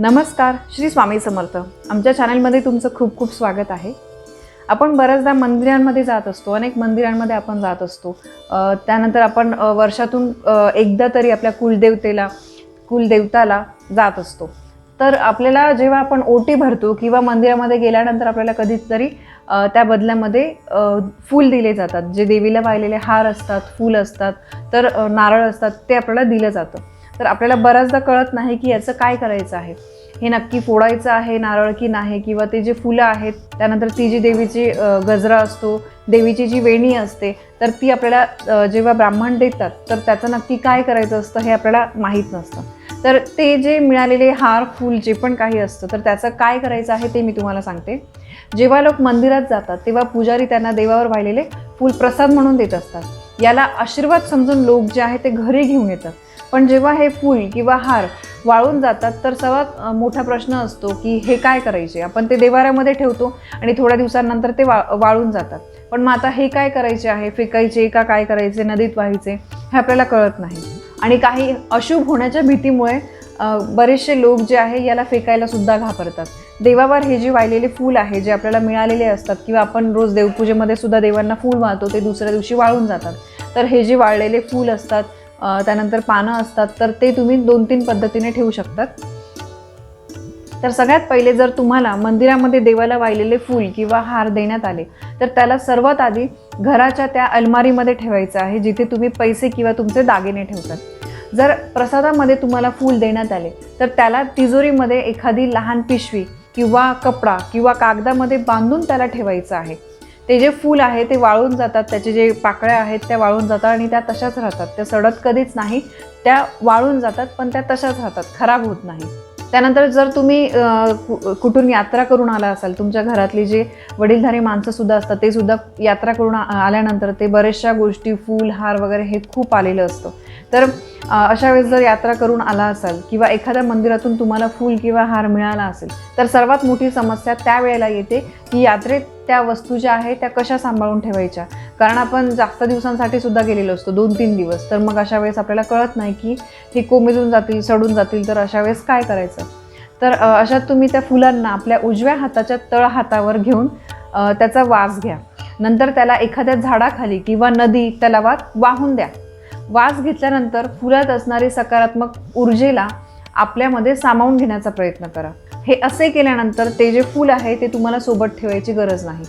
नमस्कार श्री स्वामी समर्थ. आमच्या चॅनलमध्ये तुमचं खूप खूप स्वागत आहे. आपण बऱ्याचदा मंदिरांमध्ये जात असतो अनेक मंदिरांमध्ये आपण जात असतो. त्यानंतर आपण वर्षातून एकदा तरी आपल्या कुलदेवतेला कुलदेवताला जात असतो. तर आपल्याला जेव्हा आपण ओटी भरतो किंवा मंदिरामध्ये गेल्यानंतर आपल्याला कधीतरी त्या बदल्यामध्ये फूल दिले जातात. जे देवीला वाहिलेले हार असतात फूल असतात तर नारळ असतात ते आपल्याला दिलं जातं. तर आपल्याला बऱ्याचदा कळत नाही की याचं काय करायचं आहे. हे नक्की फोडायचं आहे नारळ की नाही किंवा ते जे फुलं आहेत त्यानंतर ती जी देवीची गजरा असतो देवीची जी वेणी असते तर ती आपल्याला जेव्हा ब्राह्मण देतात तर त्याचं नक्की काय करायचं असतं हे आपल्याला माहीत नसतं. तर ते जे मिळालेले हार फूल जे पण काही असतं तर त्याचं काय करायचं आहे ते मी तुम्हाला सांगते. जेव्हा लोक मंदिरात जातात तेव्हा पुजारी त्यांना देवावर वाहिलेले फूल प्रसाद म्हणून देत असतात. याला आशीर्वाद समजून लोक जे आहे ते घरी घेऊन येतात. पण जेव्हा हे फूल किंवा हार वाळून जातात तर सर्वात मोठा प्रश्न असतो की हे काय करायचे? आपण ते देवाऱ्यामध्ये ठेवतो आणि थोड्या दिवसांनंतर ते वा वाळून जातात. पण मग आता हे काय करायचे आहे? फेकायचे का काय करायचे? नदीत व्हायचे? हे आपल्याला कळत नाही. आणि काही अशुभ होण्याच्या भीतीमुळे बरेचसे लोक जे आहे याला फेकायला सुद्धा घाबरतात. देवावर हे जे वाहिलेले फूल आहे जे आपल्याला मिळालेले असतात किंवा आपण रोज देवपूजेमध्ये सुद्धा देवांना फूल वाहतो ते दुसऱ्या दिवशी वाळून जातात. तर हे जे वाळलेले फूल असतात त्यानंतर पानं असतात तर ते तुम्ही दोन तीन पद्धतीने ठेवू शकतात. तर सगळ्यात पहिले जर तुम्हाला मंदिरामध्ये देवाला वाहिलेले फूल किंवा हार देण्यात आले तर त्याला सर्वात आधी घराच्या त्या अलमारीमध्ये ठेवायचं आहे जिथे तुम्ही पैसे किंवा तुमचे दागिने ठेवतात. जर प्रसादामध्ये तुम्हाला फूल देण्यात आले तर त्याला तिजोरीमध्ये एखादी लहान पिशवी किंवा कपडा किंवा कागदामध्ये बांधून त्याला ठेवायचं आहे. ते जे फूल आहे ते वाळून जातात त्याचे जे पाकळ्या आहेत त्या वाळून जातात आणि त्या तशाच राहतात. त्या सडत कधीच नाही त्या वाळून जातात पण त्या तशाच राहतात खराब होत नाही. त्यानंतर जर तुम्ही कु- कुठून यात्रा करून आला असाल तुमच्या घरातली जे वडीलधारी माणसंसुद्धा असतात ते सुद्धा यात्रा करून आ- आल्यानंतर ते बऱ्याचशा गोष्टी फूल हार वगैरे हे खूप आलेलं असतं. तर अशा वेळेस जर यात्रा करून आला असाल किंवा एखाद्या मंदिरातून तुम्हाला फूल किंवा हार मिळाला असेल तर सर्वात मोठी समस्या त्यावेळेला येते की यात्रेत त्या वस्तू ज्या आहेत त्या कशा सांभाळून ठेवायच्या? कारण आपण जास्त दिवसांसाठी सुद्धा गेलेलो असतो दोन तीन दिवस. तर मग अशा वेळेस आपल्याला कळत नाही की हे कोमेजून जातील सडून जातील तर अशा वेळेस काय करायचं? तर अशा अशात तुम्ही त्या फुलांना आपल्या उजव्या हाताच्या तळ हातावर घेऊन त्याचा वास घ्या. नंतर त्याला एखाद्या झाडाखाली किंवा नदी तलावात वाहून द्या. वास घेतल्यानंतर फुलात असणारी सकारात्मक ऊर्जेला आपल्यामध्ये सामावून घेण्याचा प्रयत्न करा. हे असे केल्यानंतर ते जे फूल आहे ते तुम्हाला सोबत ठेवायची गरज नाही.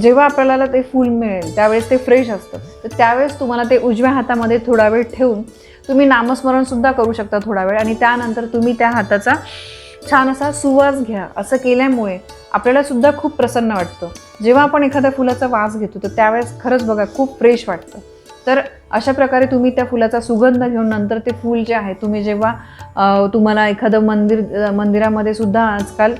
जेव्हा आपल्याला ते फूल मिळेल त्यावेळेस ते फ्रेश असतं. तर त्यावेळेस तुम्हाला ते उजव्या हातामध्ये थोडा वेळ ठेवून तुम्ही नामस्मरणसुद्धा करू शकता थोडा वेळ आणि त्यानंतर तुम्ही त्या हाताचा छान असा सुवास घ्या. असं केल्यामुळे आपल्याला सुद्धा खूप प्रसन्न वाटतं. जेव्हा आपण एखाद्या फुलाचा वास घेतो तर त्यावेळेस खरंच बघा खूप फ्रेश वाटतं. तर अशा प्रकारे तुम्ही त्या फुलाचा सुगंध घेऊन नंतर ते फूल जे आहे तुम्ही जेव्हा तुम्हाला एखादं मंदिर मंदिरामध्ये सुद्धा आजकाल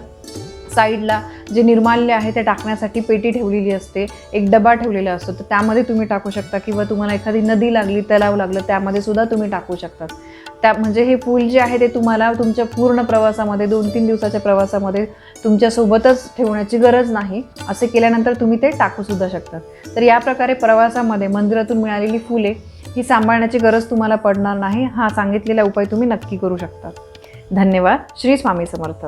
साईडला जे निर्माल्य आहे ते टाकण्यासाठी पेटी ठेवलेली असते एक डबा ठेवलेला असतो तर त्यामध्ये तुम्ही टाकू शकता किंवा तुम्हाला एखादी नदी लागली तलाव लागलं त्यामध्ये सुद्धा तुम्ही टाकू शकतात. त्या म्हणजे हे फूल जे आहे ते तुम्हाला तुमच्या पूर्ण प्रवासामध्ये दोन तीन दिवसाच्या प्रवासामध्ये तुमच्यासोबतच ठेवण्याची गरज नाही. असे केल्यानंतर तुम्ही ते टाकूसुद्धा शकतात. तर या प्रकारे प्रवासामध्ये मंदिरातून मिळालेली फुले ही सांभाळण्याची गरज तुम्हाला पडणार नाही. हा सांगितलेला उपाय तुम्ही नक्की करू शकता. धन्यवाद. श्री स्वामी समर्थ.